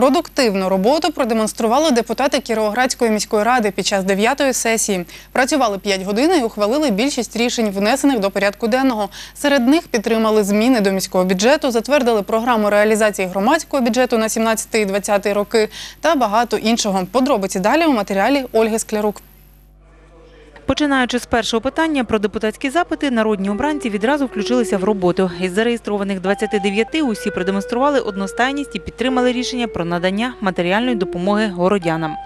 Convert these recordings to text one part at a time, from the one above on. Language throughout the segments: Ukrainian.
Продуктивну роботу продемонстрували депутати Кіровоградської міської ради під час дев'ятої сесії. Працювали 5 годин і ухвалили більшість рішень, внесених до порядку денного. Серед них підтримали зміни до міського бюджету, затвердили програму реалізації громадського бюджету на 17 і 20 роки та багато іншого. Подробиці далі у матеріалі Ольги Склярук. Починаючи з першого питання про депутатські запити, народні обранці відразу включилися в роботу. Із зареєстрованих 29 усі продемонстрували одностайність і підтримали рішення про надання матеріальної допомоги городянам.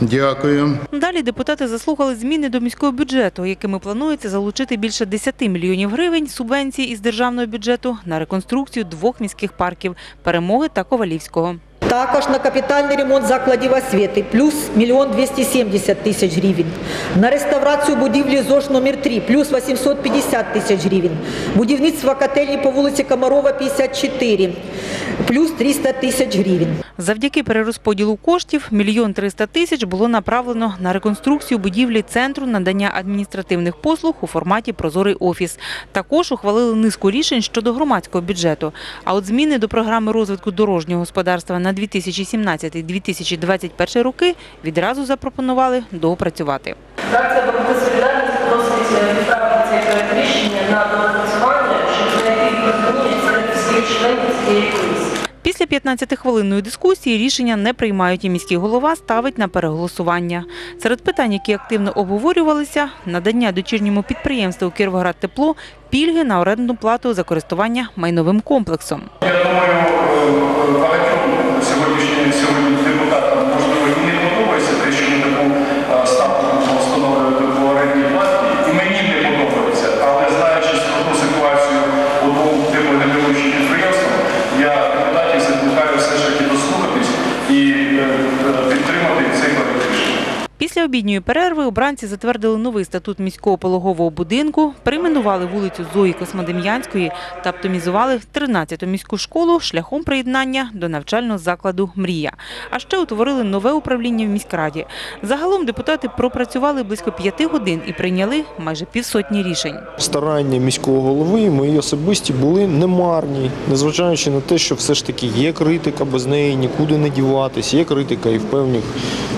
Дякую. Далі депутати заслухали зміни до міського бюджету, якими планується залучити більше 10 мільйонів гривень субвенцій із державного бюджету на реконструкцію двох міських парків Перемоги та Ковалівського. Також на капітальний ремонт закладів освіти плюс 1 270 тисяч гривень. На реставрацію будівлі ЗОЖ номер 3 плюс 850 тисяч гривень. Будівництво котельні по вулиці Комарова 54 плюс 300 тисяч гривень. Завдяки перерозподілу коштів мільйон 300 тисяч було направлено на реконструкцію будівлі центру надання адміністративних послуг у форматі Прозорий офіс. Також ухвалили низку рішень щодо громадського бюджету. А от зміни до програми розвитку дорожнього господарства на 2017-2021 роки відразу запропонували доопрацювати. Фракція «Боротьби солідарності» просить відправити цей проект рішення на доопрацювання, щоб знайти розуміння серед всіх членів цієї комісії. Після 15-хвилинної дискусії рішення не приймають і міський голова ставить на переголосування. Серед питань, які активно обговорювалися, надання дочірньому підприємству Кіровоград Тепло пільги на орендну плату за користування майновим комплексом. Я думаю, е, багатьом сьогоднішнім сьогодні депутатам можливо і не подобається те, що ми таку е, ставку будемо встановлювати по орендній платі. І мені не подобається. Але знаючи скрутну ситуацію у двох теплогенеруючих підприємствах, я депутатів закликаю все ж таки дослухатись і е, е, підтримати цей проект рішення. Після обідньої перерви обранці затвердили новий статут міського пологового будинку, перейменували вулицю Зої Космодем'янської та оптимізували 13-ту міську школу шляхом приєднання до навчального закладу «Мрія». А ще утворили нове управління в міськраді. Загалом депутати пропрацювали близько п'яти годин і прийняли майже півсотні рішень. Старання міського голови мої особисті були немарні, незважаючи на те, що все ж таки є критика, без неї нікуди не діватися. Є критика і в певних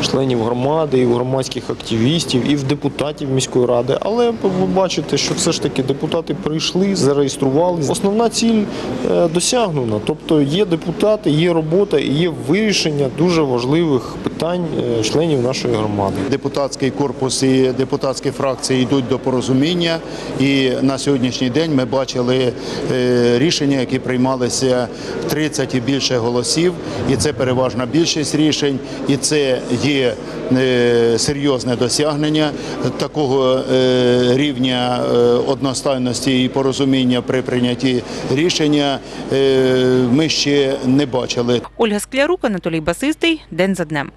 членів громади, і в громадських активістів, і в депутатів міської ради. Але ви бачите, що все ж таки депутати прийшли, зареєстрували. Основна ціль досягнена. Тобто є депутати, є робота і є вирішення дуже важливих питань е, членів нашої громади. Депутатський корпус і депутатські фракції йдуть до порозуміння. І на сьогоднішній день ми бачили е, рішення, які приймалися 30 і більше голосів. І це переважна більшість рішень, і це є е, серйозне досягнення такого е, рівня е, одностайності і порозуміння при прийнятті рішення. Е, Ми ще не бачили. Ольга Склярук, Анатолій Басистий. День за днем.